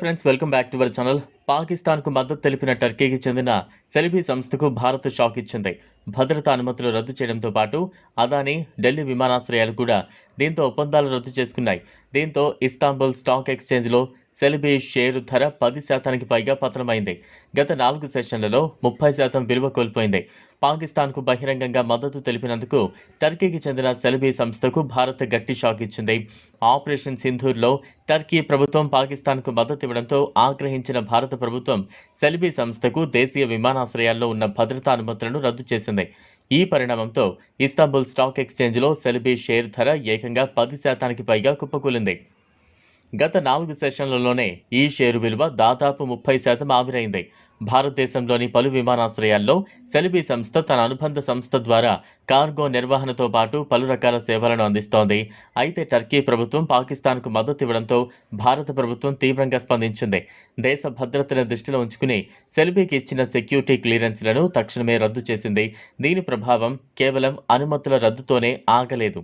Friends welcome back to our channel పాకిస్తాన్కు మద్దతు తెలిపిన టర్కీకి చెందిన సెలిబీ సంస్థకు భారత్ షాక్ ఇచ్చింది. భద్రతా అనుమతులు రద్దు చేయడంతో పాటు అదానీ ఢిల్లీ విమానాశ్రయాలు కూడా దీంతో ఒప్పందాలు రద్దు చేసుకున్నాయి. దీంతో ఇస్తాంబుల్ స్టాక్ ఎక్స్చేంజ్లో సెలిబీ షేరు ధర పది శాతానికి పైగా పతనమైంది. గత నాలుగు సెషన్లలో ముప్పై శాతం విలువ కోల్పోయింది. పాకిస్తాన్కు బహిరంగంగా మద్దతు తెలిపినందుకు టర్కీకి చెందిన సెలబీ సంస్థకు భారత్ గట్టి షాక్ ఇచ్చింది. ఆపరేషన్ సింధూర్లో టర్కీ ప్రభుత్వం పాకిస్తాన్కు మద్దతు ఇవ్వడంతో ఆగ్రహించిన భారత ప్రభుత్వం సెలబీ సంస్థకు దేశీయ విమానాశ్రయాల్లో ఉన్న భద్రతా అనుమతులను రద్దు చేసింది. ఈ పరిణామంతో ఇస్తాంబుల్ స్టాక్ ఎక్స్చేంజ్లో సెలబీ షేర్ ధర ఏకంగా పది శాతానికి పైగా కుప్పకూలింది. గత నాలుగు సెషన్లలోనే ఈ షేరు విలువ దాదాపు ముప్పై శాతం ఆవిరైంది. భారతదేశంలోని పలు విమానాశ్రయాల్లో సెలిబీ సంస్థ తన అనుబంధ సంస్థ ద్వారా కార్గో నిర్వహణతో పాటు పలు రకాల సేవలను అందిస్తోంది. అయితే టర్కీ ప్రభుత్వం పాకిస్తాన్కు మద్దతు ఇవ్వడంతో భారత ప్రభుత్వం తీవ్రంగా స్పందించింది. దేశ భద్రతను దృష్టిలో ఉంచుకుని సెలిబీకి ఇచ్చిన సెక్యూరిటీ క్లియరెన్స్లను తక్షణమే రద్దు చేసింది. దీని ప్రభావం కేవలం అనుమతుల రద్దుతోనే ఆగలేదు.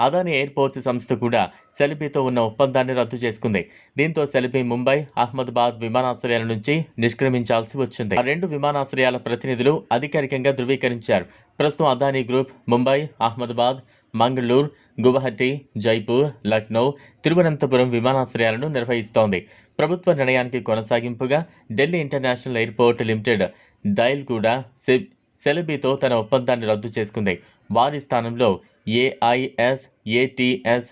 అదాని ఎయిర్పోర్ట్స్ సంస్థ కూడా సెలిబీతో ఉన్న ఒప్పందాన్ని రద్దు చేసుకుంది. దీంతో సెలిబీ ముంబై అహ్మదాబాద్ విమానాశ్రయాల నుంచి నిష్క్రమించాల్సి వచ్చింది. ఆ రెండు విమానాశ్రయాల ప్రతినిధులు అధికారికంగా ధృవీకరించారు. ప్రస్తుతం అదానీ గ్రూప్ ముంబై అహ్మదాబాద్ మంగళూరు గువహటి జైపూర్ లక్నో తిరువనంతపురం విమానాశ్రయాలను నిర్వహిస్తోంది. ప్రభుత్వ నిర్ణయానికి కొనసాగింపుగా Delhi international airport limited DIAL కూడా సిబ్ సెలబీతో తన ఒప్పందాన్ని రద్దు చేసుకుంది. వారి స్థానంలో ఏఐఎస్ ఏటీఎస్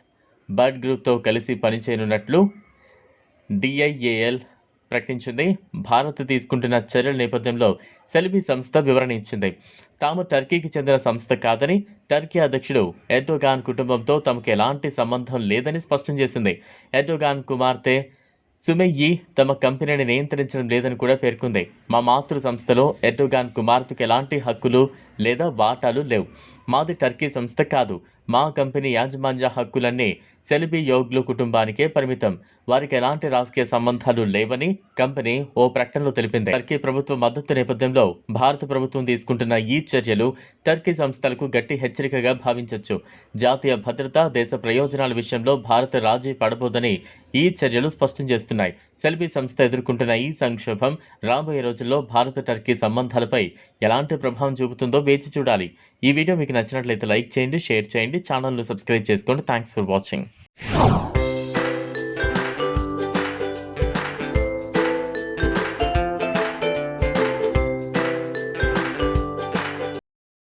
బర్డ్ గ్రూప్తో కలిసి పనిచేయనున్నట్లు డిఐఏఎల్ ప్రకటించింది. భారత్ తీసుకుంటున్న చర్యల నేపథ్యంలో సెల్బీ సంస్థ వివరణ ఇచ్చింది. తాము టర్కీకి చెందిన సంస్థ కాదని టర్కీ అధ్యక్షుడు ఎర్డోగాన్ కుటుంబంతో తమకు ఎలాంటి సంబంధం లేదని స్పష్టం చేసింది. ఎర్డోగాన్ కుమార్తె సుమెయ్యి తమ కంపెనీని నియంత్రించడం లేదని కూడా పేర్కొంది. మా మాతృ సంస్థలో ఎర్డోగాన్ కుమార్తెకు ఎలాంటి హక్కులు లేదా వాటాలు లేవు. మాది టర్కీ సంస్థ కాదు. మా కంపెనీ యాజమాన్య హక్కులన్నీ సెలిబీ యోగ్లు కుటుంబానికే పరిమితం. వారికి ఎలాంటి రాజకీయ సంబంధాలు లేవని కంపెనీ ఓ ప్రకటనలో తెలిపింది. టర్కీ ప్రభుత్వ మద్దతు నేపథ్యంలో భారత ప్రభుత్వం తీసుకుంటున్న ఈ చర్యలు టర్కీ సంస్థలకు గట్టి హెచ్చరికగా భావించవచ్చు జాతీయ భద్రత దేశ ప్రయోజనాల విషయంలో భారత్ రాజీ పడబోదని ఈ చర్యలు స్పష్టం చేస్తున్నాయి. సెల్బీ సంస్థ ఎదుర్కొంటున్న ఈ సంక్షోభం రాబోయే రోజుల్లో భారత టర్కీ సంబంధాలపై ఎలాంటి ప్రభావం చూపుతుందో వేచి చూడాలి. ఈ వీడియో మీకు నచ్చినట్లయితే లైక్ చేయండి షేర్ చేయండి ఛానల్ను సబ్స్క్రైబ్ చేసుకోండి. Thanks for watching